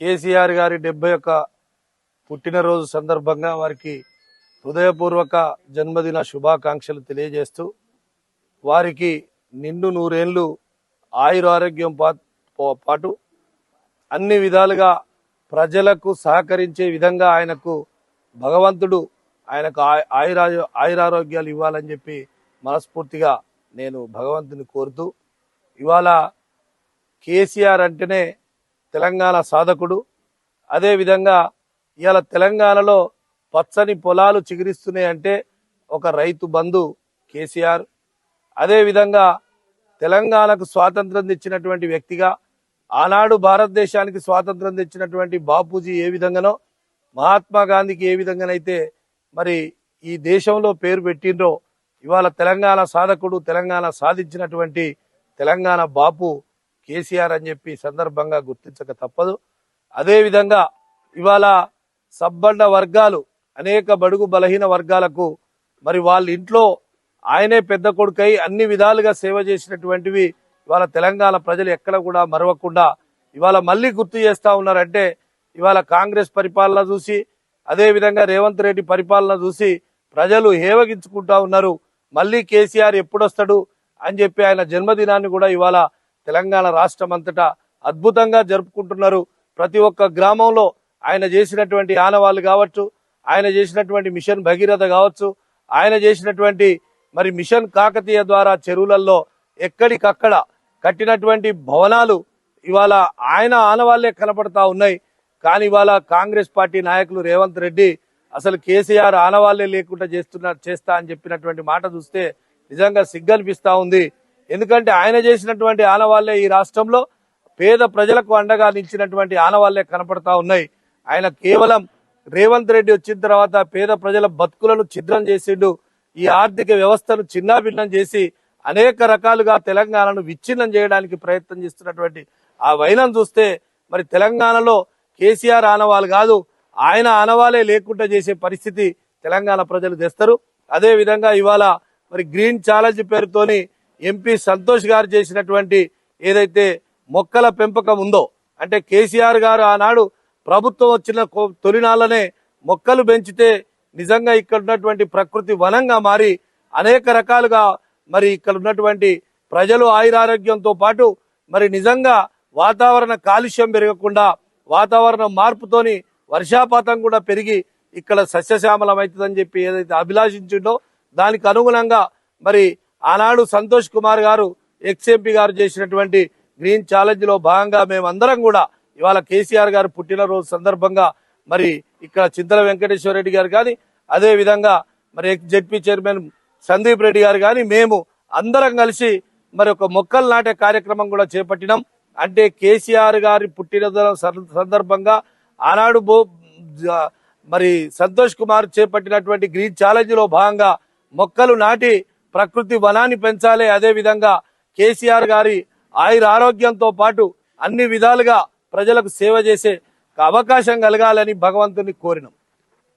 కేసీఆర్ గారి డెబ్బై ఒక్క పుట్టినరోజు సందర్భంగా వారికి హృదయపూర్వక జన్మదిన శుభాకాంక్షలు తెలియజేస్తూ వారికి నిండు నూరేళ్ళు ఆయురారోగ్యం పా- పాటు అన్ని విధాలుగా ప్రజలకు సహకరించే విధంగా ఆయనకు భగవంతుడు ఆయనకు ఆయురా ఆయురారోగ్యాలు ఇవ్వాలని చెప్పి మనస్ఫూర్తిగా నేను భగవంతుని కోరుతూ ఇవాళ కేసీఆర్ అంటేనే తెలంగాణ సాధకుడు. అదేవిధంగా ఇవాళ తెలంగాణలో పచ్చని పొలాలు చిగురిస్తున్నాయి అంటే ఒక రైతు బంధు కేసీఆర్. అదేవిధంగా తెలంగాణకు స్వాతంత్రం తెచ్చినటువంటి వ్యక్తిగా ఆనాడు భారతదేశానికి స్వాతంత్రం తెచ్చినటువంటి బాపూజీ ఏ విధంగానో మహాత్మా గాంధీకి ఏ విధంగానైతే మరి ఈ దేశంలో పేరు పెట్టిండ్రో ఇవాళ తెలంగాణ సాధకుడు తెలంగాణ సాధించినటువంటి తెలంగాణ బాపు కేసీఆర్ అని చెప్పి సందర్భంగా గుర్తించక తప్పదు. అదేవిధంగా ఇవాళ సబ్బండ వర్గాలు అనేక బడుగు బలహీన వర్గాలకు మరి వాళ్ళ ఇంట్లో ఆయనే పెద్ద కొడుకై అన్ని విధాలుగా సేవ చేసినటువంటివి ఇవాళ తెలంగాణ ప్రజలు ఎక్కడ కూడా మరవకుండా ఇవాళ మళ్ళీ గుర్తు చేస్తా ఉన్నారంటే ఇవాళ కాంగ్రెస్ పరిపాలన చూసి అదేవిధంగా రేవంత్ రెడ్డి పరిపాలన చూసి ప్రజలు హేవగించుకుంటా ఉన్నారు. మళ్ళీ కేసీఆర్ ఎప్పుడొస్తాడు అని చెప్పి ఆయన జన్మదినాన్ని కూడా ఇవాళ తెలంగాణ రాష్ట్రం అంతటా అద్భుతంగా జరుపుకుంటున్నారు. ప్రతి ఒక్క గ్రామంలో ఆయన చేసినటువంటి ఆనవాళ్ళు కావచ్చు ఆయన చేసినటువంటి మిషన్ భగీరథ కావచ్చు ఆయన చేసినటువంటి మరి మిషన్ కాకతీయ ద్వారా చెరువులలో ఎక్కడికక్కడ కట్టినటువంటి భవనాలు ఇవాళ ఆయన ఆనవాళ్ళే కనపడతా ఉన్నాయి. కానీ ఇవాళ కాంగ్రెస్ పార్టీ నాయకులు రేవంత్ రెడ్డి అసలు కేసీఆర్ ఆనవాళ్ళే లేకుండా చేస్తున్నారు చేస్తా అని చెప్పినటువంటి మాట చూస్తే నిజంగా సిగ్గనిపిస్తా ఉంది. ఎందుకంటే ఆయన చేసినటువంటి ఆనవాళ్ళే ఈ రాష్ట్రంలో పేద ప్రజలకు అండగా నిలిచినటువంటి ఆనవాళ్ళే కనపడతా ఉన్నాయి. ఆయన కేవలం రేవంత్ రెడ్డి వచ్చిన తర్వాత పేద ప్రజల బతుకులను ఛిద్రం చేసిండు ఈ ఆర్థిక వ్యవస్థను చిన్నాభిన్నం చేసి అనేక రకాలుగా తెలంగాణను విచ్ఛిన్నం చేయడానికి ప్రయత్నం చేస్తున్నటువంటి ఆ వైనం చూస్తే మరి తెలంగాణలో కేసీఆర్ ఆనవాళ్ళు కాదు ఆయన ఆనవాలే లేకుండా చేసే పరిస్థితి తెలంగాణ ప్రజలు తెస్తారు. అదే విధంగా ఇవాళ మరి గ్రీన్ ఛాలెంజ్ పేరుతోని ఎంపీ సంతోష్ గారు చేసినటువంటి ఏదైతే మొక్కల పెంపకం ఉందో అంటే కేసీఆర్ గారు ఆనాడు ప్రభుత్వం వచ్చిన కొ- తొలినాళ్ళనే మొక్కలు పెంచితే నిజంగా ఇక్కడ ఉన్నటువంటి ప్రకృతి వనంగా మారి అనేక రకాలుగా మరి ఇక్కడ ఉన్నటువంటి ప్రజలు ఆయురారోగ్యంతో పాటు మరి నిజంగా వాతావరణ కాలుష్యం పెరగకుండా వాతావరణ మార్పుతోని వర్షాపాతం కూడా పెరిగి ఇక్కడ సస్యశ్యామలం అవుతుందని చెప్పి ఏదైతే అభిలాషించిండో దానికి అనుగుణంగా మరి ఆనాడు సంతోష్ కుమార్ గారు ఎక్స్ఎంపీ గారు చేసినటువంటి గ్రీన్ ఛాలెంజ్లో భాగంగా మేమందరం కూడా ఇవాళ కేసీఆర్ గారు పుట్టినరోజు సందర్భంగా మరి ఇక్కడ చింతల వెంకటేశ్వర రెడ్డి గారు కానీ అదే విధంగా మరి ex ZP chairman Sandeep Reddy గారు కానీ మేము అందరం కలిసి మరి ఒక మొక్కలు నాటే కార్యక్రమం కూడా చేపట్టినాం. అంటే కేసీఆర్ గారి పుట్టిన సందర్భంగా ఆనాడు బో మరి సంతోష్ కుమార్ చేపట్టినటువంటి గ్రీన్ ఛాలెంజ్లో భాగంగా మొక్కలు నాటి ప్రకృతి వనాన్ని పెంచాలి. అదే విధంగా కేసీఆర్ గారి ఆయుర ఆరోగ్యంతో పాటు అన్ని విధాలుగా ప్రజలకు సేవ చేసే అవకాశం కలగాలని భగవంతుని కోరినాం.